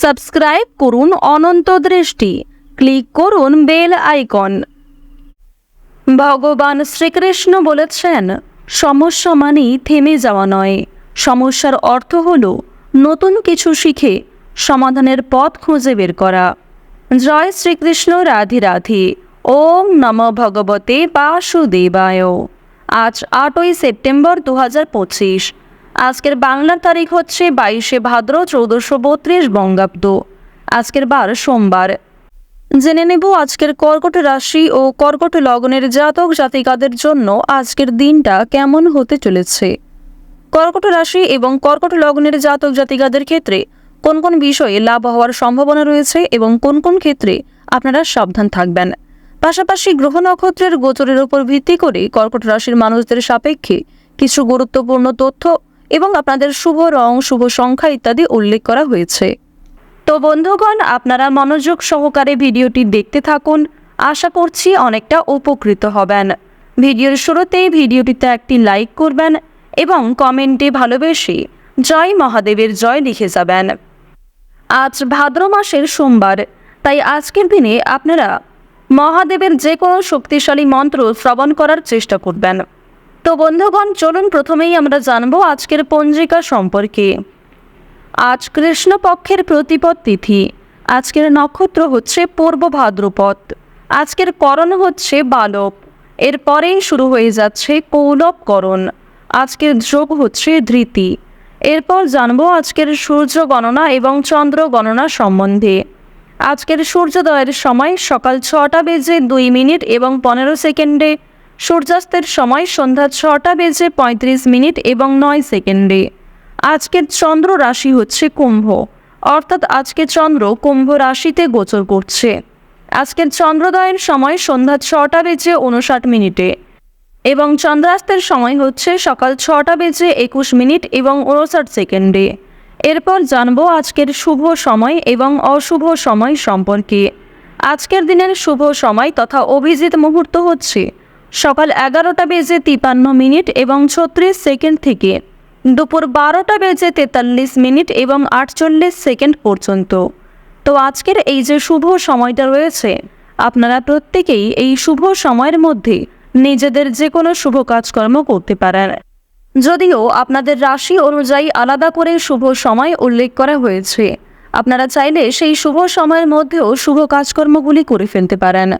Subscribe করুন অনন্ত দৃষ্টি। Click করুন বেল আইকন। ভগবান শ্রীকৃষ্ণ বলেছেন, সমস্যা মানেই থেমে যাওয়া নয়। সমস্যার অর্থ হল, নতুন কিছু শিখে সমাধানের পথ খুঁজে বের করা। জয় শ্রীকৃষ্ণ, রাধে রাধে। ওম নম ভগবতে বাসুদেবায়। আজ আটই সেপ্টেম্বর দু হাজার পঁচিশ। আজকের বাংলার তারিখ হচ্ছে বাইশে ভাদ্র চৌদ্দশো বত্রিশ বঙ্গাব্দ। আজকের বার সোমবার। জেনে নেব আজকের কর্কট রাশি ও কর্কট লগ্নের জাতক জাতিকাদের জন্য আজকের দিনটা কেমন হতে চলেছে। কর্কট রাশি এবং কর্কট লগ্নের জাতক জাতিকাদের ক্ষেত্রে কোন কোন বিষয়ে লাভ হওয়ার সম্ভাবনা রয়েছে এবং কোন কোন ক্ষেত্রে আপনারা সাবধান থাকবেন। পাশাপাশি গ্রহ নক্ষত্রের গোচরের উপর ভিত্তি করে কর্কট রাশির মানুষদের সাপেক্ষে কিছু গুরুত্বপূর্ণ তথ্য এবং আপনাদের শুভ রং, শুভ সংখ্যা ইত্যাদি উল্লেখ করা হয়েছে। তো বন্ধুগণ, আপনারা মনোযোগ সহকারে ভিডিওটি দেখতে থাকুন। আশা করছি অনেকটা উপকৃত হবেন। ভিডিওর শুরুতেই ভিডিওটিতে একটি লাইক করবেন এবং কমেন্টে ভালোবেসে জয় মহাদেবের জয় লিখে যাবেন। আজ ভাদ্র মাসের সোমবার, তাই আজকের দিনে আপনারা মহাদেবের যে কোনো শক্তিশালী মন্ত্র শ্রবণ করার চেষ্টা করবেন। তো বন্ধুগণ, চলুন প্রথমেই আমরা জানব আজকের পঞ্জিকা সম্পর্কে। আজ কৃষ্ণপক্ষের প্রতিপদ তিথি। আজকের নক্ষত্র হচ্ছে পূর্ব ভাদ্রপদ। আজকের করণ হচ্ছে বালক। এরপরেই শুরু হয়ে যাচ্ছে কৌলবকরণ আজকের যোগ হচ্ছে ধৃতি। এরপর জানব আজকের সূর্য গণনা এবং চন্দ্র গণনা সম্বন্ধে। আজকের সূর্যোদয়ের সময় সকাল ছটা বেজে দুই মিনিট এবং পনেরো সেকেন্ডে সূর্যাস্তের সময় সন্ধ্যা ছটা বেজে পঁয়ত্রিশ মিনিট এবং নয় সেকেন্ডে। আজকের চন্দ্র রাশি হচ্ছে কুম্ভ। অর্থাৎ আজকে চন্দ্র কুম্ভ রাশিতে গোচর করছে। আজকের চন্দ্রোদয়ের সময় সন্ধ্যা ছটা বেজে উনষাট মিনিটে এবং চন্দ্রাস্তের সময় হচ্ছে সকাল ছটা বেজে একুশ মিনিট এবং উনষাট সেকেন্ডে। এরপর জানব আজকের শুভ সময় এবং অশুভ সময় সম্পর্কে। আজকের দিনের শুভ সময় তথা অভিজিৎ মুহূর্ত হচ্ছে। সকাল এগারোটা বেজে তিপান্ন মিনিট এবং ছত্রিশ সেকেন্ড থেকে দুপুর বারোটা বেজে তেতাল্লিশ মিনিট এবং আটচল্লিশ সেকেন্ড পর্যন্ত। তো আজকের এই যে শুভ সময়টা রয়েছে, আপনারা প্রত্যেকেই এই শুভ সময়ের মধ্যে নিজেদের যে কোনো শুভ কাজকর্ম করতে পারেন। যদিও আপনাদের রাশি অনুযায়ী আলাদা করে শুভ সময় উল্লেখ করা হয়েছে, আপনারা চাইলে সেই শুভ সময়ের মধ্যেও শুভ কাজকর্মগুলি করে ফেলতে পারেন।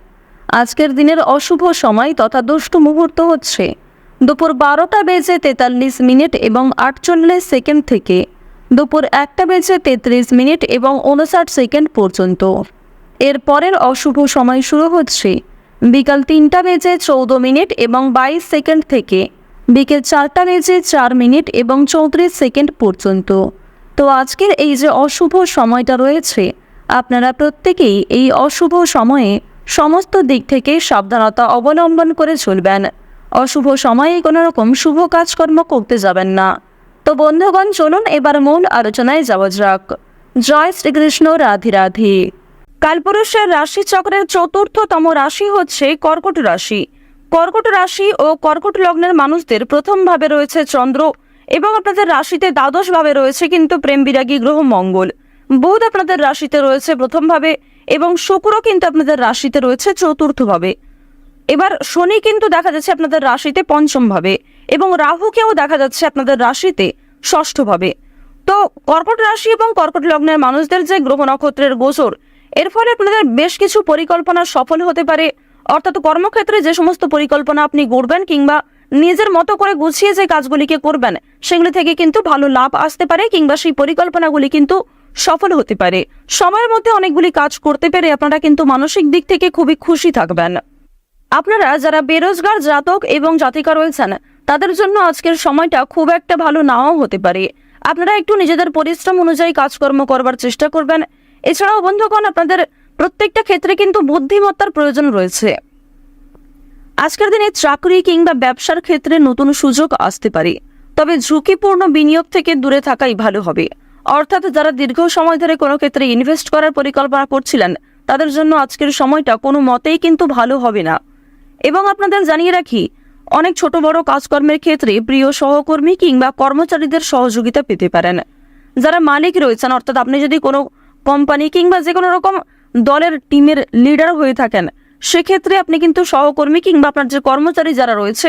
আজকের দিনের অশুভ সময় তথা দুষ্টু মুহূর্ত হচ্ছে। দুপুর বারোটা বেজে তেতাল্লিশ মিনিট এবং আটচল্লিশ সেকেন্ড থেকে দুপুর একটা বেজে তেত্রিশ মিনিট এবং উনষাট সেকেন্ড পর্যন্ত। এর পরের অশুভ সময় শুরু হচ্ছে বিকাল তিনটা বেজে চৌদ্দ মিনিট এবং বাইশ সেকেন্ড থেকে বিকেল চারটা বেজে চার মিনিট এবং চৌত্রিশ সেকেন্ড পর্যন্ত। তো আজকের এই যে অশুভ সময়টা রয়েছে, আপনারা প্রত্যেকেই এই অশুভ সময়ে সমস্ত দিক থেকে সাবধানতা অবলম্বন করে চলবেন। অশুভ সময়ে কোনো রকম শুভ কাজকর্ম করতে যাবেন না। তো বন্ধুগণ, চলুন এবার মূল আলোচনায় যাওয়া যাক। জয় শ্রীকৃষ্ণ, রাধি রাধি। কালপুরুষের রাশিচক্রের চতুর্থতম রাশি হচ্ছে কর্কট রাশি। কর্কট রাশি ও কর্কট লগ্নের মানুষদের প্রথম ভাবে রয়েছে চন্দ্র এবং আপনাদের রাশিতে দ্বাদশ ভাবে রয়েছে কিন্তু প্রেম বিরাগী গ্রহ মঙ্গল। বুধ আপনাদের রাশিতে রয়েছে প্রথম ভাবে এবং শুক্র কিন্তু আপনাদের রাশিতে রয়েছে চতুর্থ ভাবে এবার শনি কিন্তু দেখা যাচ্ছে আপনাদের রাশিতে পঞ্চম ভাবে এবং রাহুকেও দেখা যাচ্ছে আপনাদের রাশিতে ষষ্ঠ ভাবে তো কর্কট রাশি এবং কর্কট লগ্নের মানুষদের যে গ্রহ নক্ষত্রের গোচর, এর ফলে আপনাদের বেশ কিছু পরিকল্পনা সফল হতে পারে। অর্থাৎ কর্মক্ষেত্রে যে সমস্ত পরিকল্পনা আপনি গড়বেন কিংবা নিজের মতো করে গুছিয়ে যে কাজগুলিকে করবেন, সেগুলি থেকে কিন্তু ভালো লাভ আসতে পারে কিংবা সেই পরিকল্পনাগুলি কিন্তু সফল হতে পারে। সময়ের মধ্যে অনেকগুলি কাজ করতে পেরে আপনারা কিন্তু মানসিক দিক থেকে খুবই খুশি থাকবেন। আপনারা যারা বেরোজগার, জাতক এবং জাতিকা রয়েছেন, তাদের জন্য আজকের সময়টা খুব একটা ভালো নাও হতে পারে। আপনারা একটু নিজেদের পরিশ্রম অনুযায়ী কাজকর্ম করবার চেষ্টা করবেন। এছাড়াও বন্ধুগণ, আপনাদের প্রত্যেকটা ক্ষেত্রে কিন্তু বুদ্ধিমত্তার প্রয়োজন রয়েছে। আজকের দিনে চাকরি কিংবা ব্যবসার ক্ষেত্রে নতুন সুযোগ আসতে পারে, তবে ঝুঁকিপূর্ণ বিনিয়োগ থেকে দূরে থাকাই ভালো হবে। অর্থাৎ যারা দীর্ঘ সময় ধরে কোনো ক্ষেত্রে ইনভেস্ট করার পরিকল্পনা করছিলেন, তাদের জন্য আজকের সময়টা কোনো মতেই কিন্তু ভালো হবে না। এবং আপনাদের জানিয়ে রাখি, অনেক ছোট বড় কাজকর্মের ক্ষেত্রে প্রিয় সহকর্মী কিংবা কর্মচারীদের সহযোগিতা পেতে পারেন। যারা মালিক রয়েছেন, অর্থাৎ আপনি যদি কোনো কোম্পানি কিংবা যে কোনো রকম দলের টিমের লিডার হয়ে থাকেন, সেক্ষেত্রে আপনি কিন্তু সহকর্মী কিংবা আপনার যে কর্মচারী যারা রয়েছে